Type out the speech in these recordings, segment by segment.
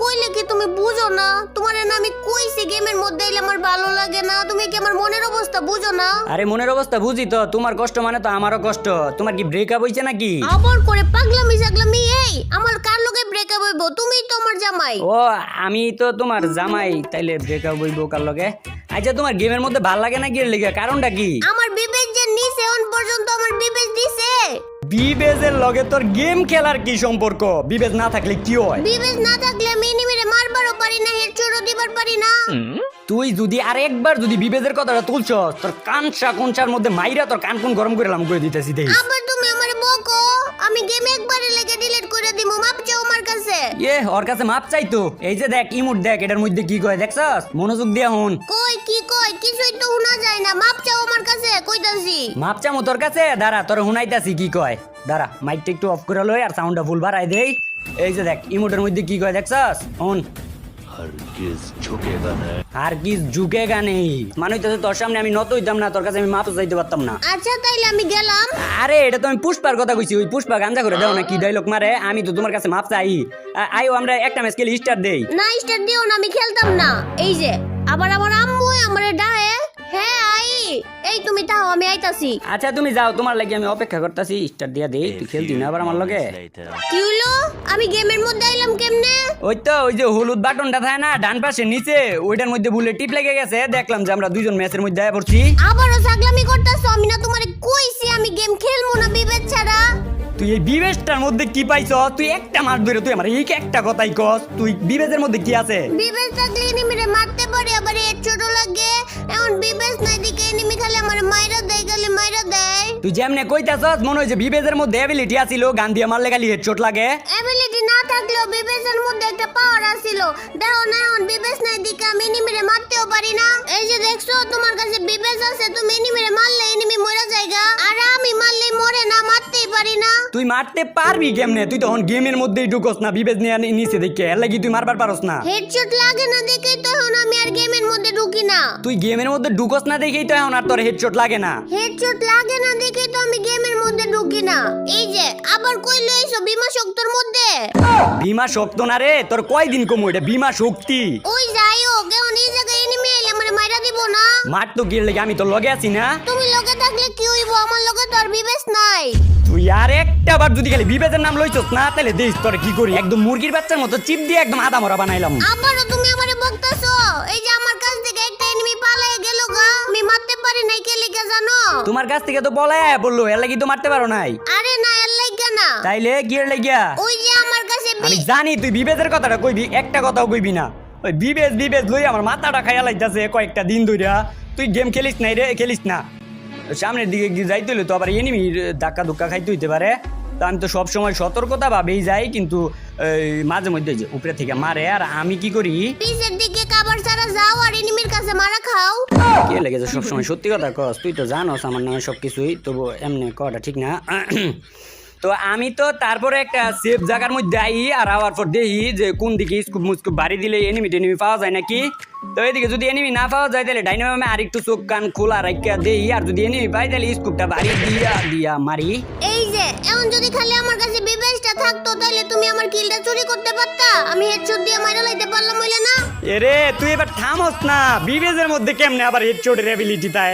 কইলে কি তুমি বুঝো না? তোমার না আমি কইছি গেমের মধ্যে এলে আমার ভালো লাগে না। তুমি কি আমার মনের অবস্থা বুঝো না? আরে মনের অবস্থা বুঝি তো তোমার কষ্ট মানে তো আমারও কষ্ট। তোমার কি ব্রেকআপ হইছে নাকি? আবার করে পাগলামি সাগলামি এই আমার কার লগে ব্রেকআপ হইব? তুমিই তো আমার জামাই। ও আমি তো তোমার জামাই তাইলে ব্রেকআপ হইব কার লগে? আচ্ছা তোমার গেমের মধ্যে ভালো লাগে না কি এর লেগে? কারণটা কি? আমার বিবেক অন পর্যন্ত আমার বিবেজ দিছে। বিবেজের লগে তোর গেম খেলার কি সম্পর্ক? বিবেজ না থাকলে কি হয়? বিবেজ না থাকলে আমি এনিমিরে মারবারও পারি না হেড হেডশটও দিবার পারি না। তুই যদি আর একবার যদি বিবেজের কথাটা তুলছ তোর কানসা কোনচার মধ্যে মাইরা তোর কান কোন গরম করে লাম করে দিতেছি দেই আবার তুমি আমারে বকো আমি গেম এ ওর কাছে মাপ চাই তো। এই যে দেখ ইমুট দেখ এটার মধ্যে কি কয় দেখছস? মনোযোগ দিয়ে কই কি কই? কিছুই তো শোনা যায় না। মাপ চাও আমার কাছে মাপ চামু তোর কাছে? দাঁড়া তোর হুনাইতাছি কি কয়। দাঁড়া মাইকটা একটু অফ করে লই আর সাউন্ডটা ফুল বাড়াই দেই। এই যে দেখ ইমোটের মধ্যে কি কয় দেখছস? হুন। আর কি ঝুঁকে গানে? তোর সামনে আমি নত হইতাম না তোর কাছে আমি মাপ চাইতে পারতাম না। আচ্ছা তাইলে আমি গেলাম। আরে এটা তো আমি পুষ্পার কথা কইছি ওই পুষ্পা গাঞ্জা করে দাও না কি ডায়লগ মারে? আমি তো তোমার কাছে মাপ চাই আইও আমরা একটা ম্যাচ খেলে স্টার দেই। না স্টার দিও না আমি খেলতাম না। এই যে আবার আমার আম্মু আমারে ডাহে হ্যাঁ আই এই তুমি তাও আমি আইতাছি। আচ্ছা তুমি যাও তোমার লাগি আমি অপেক্ষা করতেছি স্টার দিয়া দেই তুই খেলতি না আবার আমার লগে? কি আমি গেমের মধ্যে ওই তো ওই যে হলুদ বাটনটা থাকে না ডান পাশে নিচে ওইটার মধ্যে বুলে টিপ লেগে গেছে দেখলাম যে আমরা দুইজন ম্যাচের মধ্যে আয়া পড়ছি। আবারও ছাগলামি করতেছো? আমি না তোমারে কইছি আমি গেম খেলব না বিবেক ছাড়া। তুই এই বিবেশটার মধ্যে কি পাইছ? তুই একটা মার ধরে তুই আমার এই একটা কথাই কস। তুই বিবেশের মধ্যে কি আছে? বিবেক থাকলে এনিমিরে মারতে পারে আবার এর ছোট লাগে। এখন বিবেক নাই দিকে এনিমি খালি আমার মাইরা দেয় খালি মাইরা দেয়। তুই যেমনে কইতাছস মনে হয় যে বিবেশের মধ্যে অ্যাবিলিটি আছিল গান দিয়ে মারলে খালি হেডশট লাগে। এবিলিটি থাকলেও বিবেশের মধ্যে একটা পাওয়ার আছিল দেখো না এখন বিবেশ নাই, দিকে আমি এনিমিরে মারতেও পারি না। এই যে দেখছ, তোমার কাছে বিবেশ আছে, তুমি এনিমিরে মারলে এনিমি মরে যায়গা আর আমি মারলে মরে না, মারতেই পারি না। তুই মারতে পারবি কেমনে? তুই তখন গেমের মধ্যেই ঢুকস না বিবেচ নিয়ে নিচে দেখে। এর লাগি তুই মারবার পারস না। হেডশট লাগে না দেখেই তো এখন আমি আর গেমের মধ্যে ঢুকি না। তুই গেমের মধ্যে ঢুকস না দেখেই তো এখন আর তোর হেডশট লাগে না। হেডশট লাগে না দেখেই তো আমি গেমের মধ্যে ঢুকি না। এই যে আবার কইলো এইসব বিমা শক্তর মধ্যে। ভীমা শক্ত না রে তোর কয়দিন কমু এটা? ভীমা শক্তি। ওই যাই হোক এখন এই জায়গায় এনিমি এলে আমার মাইরা দিব না। মার তো গিয়ে লেগে আমি তো লগে আছি না। তুমি লগে থাকলে কি হইব? আমার লগে তো আর বিবেচ আর একটা বার যদি খালি বিবেচের নাম লইছস না তাহলে দেখ তোর কি করি। একদম মুরগির বাচ্চার মতো চিপ দিয়ে একদম আদা মরা বানাইলাম। আবারও তুমি আমারে বকতাছো। এই যে আমার কাছ থেকে একটা এনিমি পালায়ে গেল গা। আমি মারতে পারি নাই কে লিখে জানো? তোমার কাছ থেকে তো বলাই বলল এর লাগি তো মারতে পারো নাই। আরে না এর লাগা না। তাইলে কি এর লাগিয়া ওই যে আমার কাছে আমি জানি তুই বিবেচের কথাটা কইবি একটা কথাও কইবি না। ওই বিবেচ বিবেচ লই আমার মাথাটা খাইয়া লাইতাছে কয়েকটা দিন ধইরা। তুই গেম খেলিস নাই রে খেলিস না। সামনের দিকে গিয়ে যাইতে হইলে তো আবার এনিমি ধাক্কা ধুক্কা খাইতে হইতে পারে। তো আমি তো সবসময় সতর্কতা ভাবেই যাই কিন্তু মাঝে মধ্যে যে উপরে থেকে মারে। আর আমি কি করি? পিছের দিকে কাবার ছাড়া যাও আর এনিমির কাছে মারা খাও। কে লেগেছে সবসময়? সত্যি কথা কস তুই তো জানোস আমার নামে সব কিছুই তবু এমনি কটা ঠিক না। তো আমি তো তারপরে একটা সেফ জায়গার মধ্যে আই আর আওয়ার পর দেখি যে কোন দিকে স্কুপ মুস্কুপ বাড়ি দিলে এনিমি টেনিমি পাওয়া যায় নাকি। তো এদিকে যদি এনিমি না পাওয়া যায় তাহলে ডাইনামে আর একটু চোখ কান খোলা রাখিয়া দেই। আর যদি এনিমি পাই তাহলে স্কুপটা বাড়ি দিয়া দিয়া মারি। এই যে এখন যদি খালি আমার কাছে বিবেশটা থাকতো তাহলে তুমি আমার কিলটা চুরি করতে পারতা? আমি হেডশট দিয়ে মাইরা লাইতে পারলাম হইলে না? এরে তুই এবার থামস না। বিবেজের মধ্যে কেমনে আবার হেডশটের অ্যাবিলিটি তাই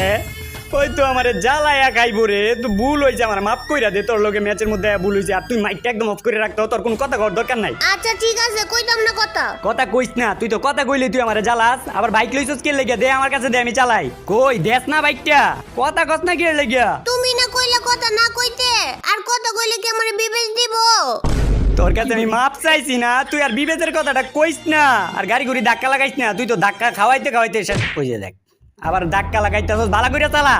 ওই তো আমারে জ্বালায়া খাইবো রে তুই ভুল হয়েছে আমার মাফ কইরা দে তোর লগে ম্যাচের মধ্যে ভুল হয়েছে আর তুই মাইকটা একদম অফ করে রাখতে তোর কোনো কথা কর দরকার নাই। আচ্ছা ঠিক আছে কইতাম না কথা। কথা কইস না তুই তো কথা কইলে তুই আমারে জ্বালাস আবার বাইক লইছস কে লেগে? দে আমার কাছে দে আমি চালাই। কই দেস না বাইকটা কথা কস না কে লেগে? তুমি না কইলে কথা না কইতে আর কথা কইলে কি আমার বিবেচ দিব? তোর কাছে আমি মাপ চাইছি না তুই আর বিবেচের কথাটা কইস না আর গাড়ি গুড়ি ধাক্কা লাগাইস না তুই তো ধাক্কা খাওয়াইতে খাওয়াইতে শেষ। ওই দেখ। আবার ধাক্কা লাগাইতেছস ভালো করে চালা।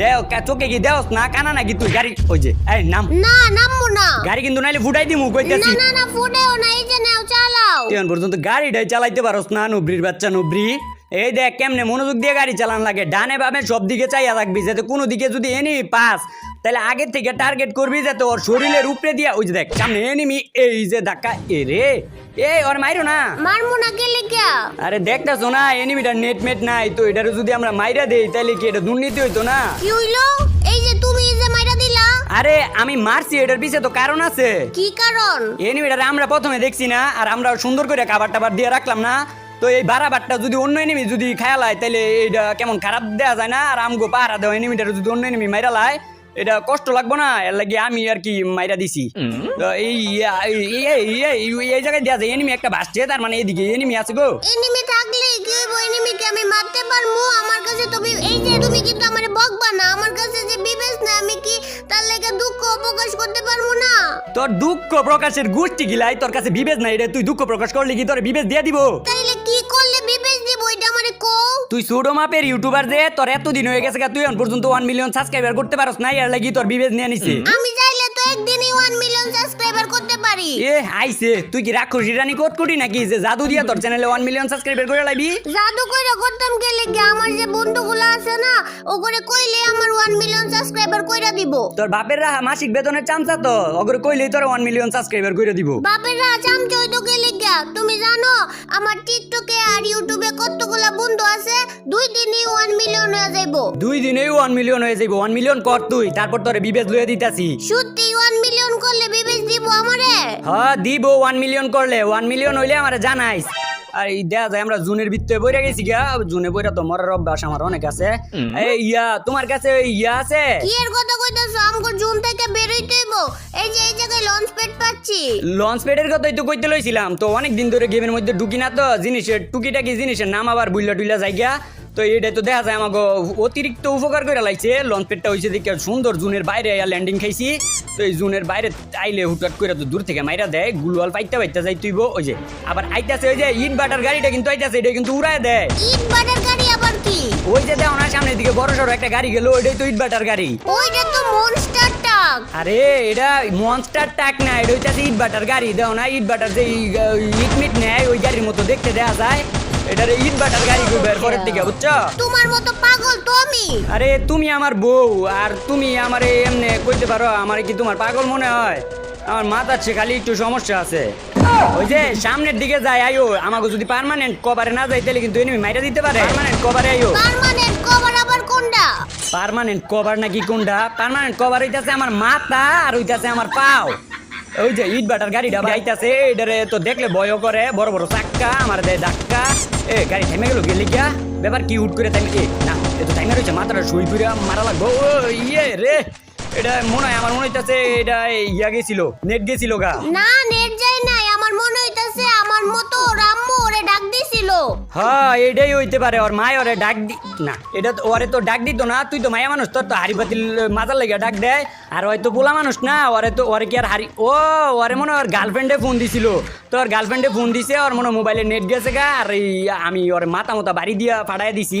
দেও কে চোখে কি দেওস না কানা নাকি তুই? গাড়ি ওই যে এই নাম। না নামবো না। গাড়ি কিন্তু নাইলে ফুটাই দিমু না কইতাছি। না না ফুটেও না এই যে নাও চালাও। তেমন পর্যন্ত গাড়িটাই চালাইতে পারস না নবরির বাচ্চা নবরি। এই দেখ কেমনে মনোযোগ দিয়ে গাড়ি চালান লাগে। ডানে বামে সব দিকে চাইয়া থাকবি যাতে কোনো দিকে যদি এনি পাস তাহলে আগে থেকে টার্গেট করবি যাতে ওর শরীরের উপরে দিয়া ওই যে দেখ সামনে এনিমি এই যে ধাক্কা এ রে এই ওর মাইরো না। মারমু না কে লিখা আরে দেখতাছো না এনিমিটার নেট মেট নাই তো এটারে যদি আমরা মাইরা দেই তাহলে কি এটা দুর্নীতি হইতো না? কি হইল? এই যে তুমি এই যে মাইরা দিলা। আরে আমি মারছি এটার পিছে তো কারণ আছে। কি কারণ? এনিমিটারে আমরা প্রথমে দেখছি না আর আমরা সুন্দর করে খাবার টাবার দিয়ে রাখলাম না। তো এই বারাবারটা যদি অন্য এনিমি যদি খায়ালায় তাহলে এইটা কেমন খারাপ দেওয়া যায় না? আর আমগো পাহারা দেওয়া এনিমিটারে যদি অন্য এনিমি মাইরা লায় এটা কষ্ট লাগবো না এর লাগে আমি আর কি মাইরা দিছি। তো এই এই- এই- এই- এই- এই জায়গায় দেওয়া যায় এনিমি একটা ভাসছে তার মানে এদিকে এনিমি আছে গো। এনিমি থাকলে কি হইব? এনিমিকে আমি মারতে পারমু? আমার কাছে তো এই যে তুমি কিন্তু আমারে বকবা না আমার কাছে যে বিবেচ না আমি কি তার লাগে দুঃখ প্রকাশ করতে পারমু না? তোর দুঃখ প্রকাশের গোষ্ঠী গিলাই তোর কাছে বিবেচ নাই রে তুই দুঃখ প্রকাশ করলি কি তোর বিবেচ দিয়ে দিব? তাইলে তুই ছোটো মাপের ইউটিউবার যে তোর এতদিন হয়ে গেছে তুই এখন পর্যন্ত ওয়ান মিলিয়ন সাবস্ক্রাইবার করতে পারস না, এর লাগি তোর বিবেচ নিয়ে নিছি। আমি একদিনই ওয়ান মিলিয়ন সাবস্ক্রাইবার করতে পারি। এ আইছে। তুই কি রাক্ষসী রানী কোট কোটি নাকি? যে জাদু দিয়া তোর চ্যানেলে ওয়ান মিলিয়ন সাবস্ক্রাইবার করে লাইবি? জাদু কইরা করতাম গেলে কি আমার যে বন্ধুগুলো আছে না ও করে কইলে আমার ওয়ান মিলিয়ন সাবস্ক্রাইবার কইরা দিব। তোর বাপের রাহা মাসিক বেতনের চামচা তো কইলেই তোর ওয়ান মিলিয়ন সাবস্ক্রাইবার করে দিব। বাপেরা চামচ তো গেলে গিয়া তুমি জানো আমার টিকটকে আর ইউটিউবে কতগুলা বন্ধু আছে দুই দিনই ওয়ান মিলিয়ন হয়ে যাইবো। দুই দিনেই ওয়ান মিলিয়ন হয়ে যাইব। ওয়ান মিলিয়ন কর তুই তারপর তোর বিবেচ লইয়া দিতাছি। সত্যি করলে বিবেশ দিব আমারে? হ্যাঁ দিব 1 মিলিয়ন করলে। 1 মিলিয়ন হইলে আমারে জানাইস। আর এই দেখা যায় আমরা জুনের ভিতরে বইরা গেছি গা জুনে বইরা তো মরার অভ্যাস আমার অনেক আছে। এই ইয়া তোমার কাছে ইয়া আছে? কি এর কথা আমগো জুন থেকে বেরোইতে হইব এই যে এই জায়গায় লঞ্চ প্যাড পাচ্ছি। লঞ্চ প্যাডের কথাই তো কইতে লইছিলাম। তো অনেক দিন ধরে গেমের মধ্যে ঢুকি না তো জিনিসের টুকিটাকি জিনিসের নাম আবার বুইলা টুইলা যাইগা। তো এটা তো দেখা যায় আমাকে অতিরিক্ত উপকার করে লাইছে। লঞ্চ প্যাডটা হইছে দেখে সুন্দর জুনের বাইরে আইয়া ল্যান্ডিং খাইছি। তো এই জুনের বাইরে আইলে হুটহাট করে তো দূর থেকে মাইরা দেয় গুলওয়াল পাইতে পাইতে যাই তুইব ওই যে আবার আইতাছে ওই যে ইট বাটার গাড়িটা কিন্তু আইতাছে এটা কিন্তু উড়ায় দেয়। ইট বাটার গাড়ি আবার কি? ওই যে দেও না সামনের দিকে বড় সড়ো একটা গাড়ি গেল ওইটাই তো ইট বাটার গাড়ি। ওইটা তো মনস্টার টাক আরে এটা মনস্টার টাক না এটা হইতাছে ইট বাটার গাড়ি দাও না? ইট বাটার যে ইট মিট নেয় ওই গাড়ির মতো দেখতে দেয়া যায়। এটারে ইট বাটার গাড়ি কই বের পরের দিকে বুঝছ? তোমার মতো পাগল তো আমি আরে তুমি আমার বউ আর তুমি আমারে এমনি কইতে পারো আমার কি তোমার পাগল মনে হয়? আমার মাথার চেয়ে খালি একটু সমস্যা আছে। ওই যে সামনের দিকে যাই আইও আমাকে যদি পার্মানেন্ট কভারে না যাই তাহলে কিন্তু এনিমি মাইরা দিতে পারে। পার্মানেন্ট কভারে আইও পার্মানেন্ট কভার আবার কোনটা? পার্মানেন্ট কভার নাকি কোনটা? পার্মানেন্ট কভার হইতাছে আমার মাথা আর হইতাছে আমার পাও। ওই যে ইট বাটার গাড়িটা যাইতাছে এটারে তো দেখলে ভয় করে, বড় বড় চাক্কা, আমার দেয় ধাক্কা। এ, গাড়ি থেমে গেল গেলি গিয়া ব্যাপার কি উঠ করে এ না, এ তো থেমে রয়েছে, মাথাটা শুই করে মারা লাগবো। ও ইয়ে রে, এটা মনে হয় আমার মনে হইতাছে, এটা ইয়া গেছিল, নেট গেছিল গা। না, নেট যাই নাই, আমার মনে হইতাছে আমার মতো ডাক দিছিল হ্যাঁ এটাই হইতে পারে। ওর মায় ওরে ডাক দি না, এটা তো ওরে তো ডাক দিত না, তুই তো মায়া মানুষ, তোর তো হাড়ি পাতিল মাজার লেগে ডাক দেয়, আর হয়তো পোলা মানুষ না, ওরে তো ওরে কি আর হারি ও, ওরে মনে ওর গার্লফ্রেন্ডে ফোন দিছিল। তো ওর গার্লফ্রেন্ডে ফোন দিছে, ওর মনে মোবাইলে নেট গেছে গা, আর এই আমি ওর মাথা মতো বাড়ি দিয়া ফাটাই দিছি।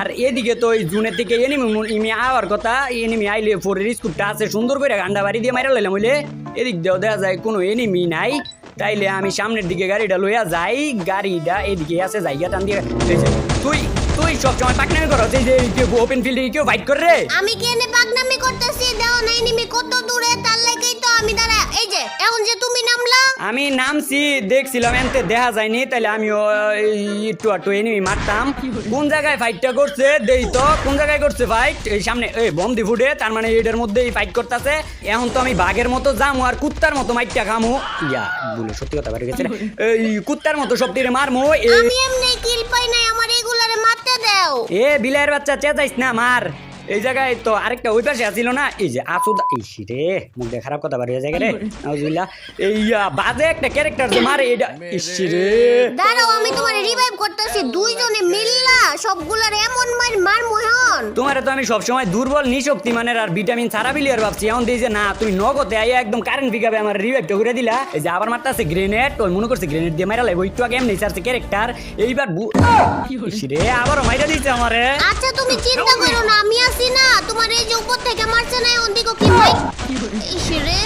আর এদিকে তো ওই জুনের থেকে এনিমি ইমি আওয়ার কথা এনিমি আইলে ফোরের স্কুটটা আছে, সুন্দর করে গান্ডা বাড়ি দিয়ে মাইরা লাইলাম হইলে। এদিক দিয়েও দেখা যায়, কোনো এনিমি নাই। তাইলে আমি সামনের দিকে গাড়িটা লইয়া যাই, গাড়িটা এদিকে আছে জায়গা টান দিয়ে তুই তুই তুই সবসময় পাকনামি করো এই যে ওপেন ফিল্ডে কেউ ফাইট করে আমি কি পাকনামি করতেছি? দাও নাই নিমি, কত দূরে? তার লাগেই তো আমি দাঁড়া এই যে এখন যে তুমি নামলা? আমি নামছি দেখছিলাম এনতে দেখা যায়নি তাহলে আমিও একটু একটু এনিমি মারতাম। কোন জায়গায় ফাইটটা করছে দেই তো কোন জায়গায় করছে ফাইট এই সামনে এই ফুটে তার মানে এটার মধ্যেই ফাইট করতেছে। এখন তো আমি বাঘের মতো যামু আর কুত্তার মতো মাইটটা খামু। ইয়া বলে সত্যি কথা বেড়ে গেছে এই কুত্তার মতো সব তীরে মারমু আমি এমনি কিল পাই নাই আমার এগুলারে মারতে দাও। এ বিলাইয়ের বাচ্চা চেঁচাইস না মার। এই জায়গায় তো আরেকটা ওই পাশে আসিল না? এই যে আসুদ রে মুখ দিয়ে খারাপ কথা বাড়ি জায়গা রে? নাউজুবিল্লাহ। এই বাজে একটা ক্যারেক্টার যে মারে এটা ইস রে। দাঁড়াও আমি তোমার রিভাইভ করতেছি। দুইজনে মিল্লা সবগুলার এমন মার মার মোহন। তোমারে তো আমি সবসময় দুর্বল নিশক্তি মানের আর ভিটামিন সারা বিলিয়ার ভাবছি। এমন দিই যে না তুমি নগদে আইয়া একদম কারেন্ট ফিকাবে আমার রিভাইভটা করে দিলা। এই যে আবার মারতে আছে গ্রেনেড ওই মনে করছে গ্রেনেড দিয়ে মারা লাগবে একটু আগে এমনি সারছে ক্যারেক্টার এইবার ইস রে আবারও মাইরা দিচ্ছে আমারে। আচ্ছা তুমি চিন্তা করো না আমি আছি না? তোমার এই যে উপর থেকে মারছে না এখন কি ভাই? ইস রে।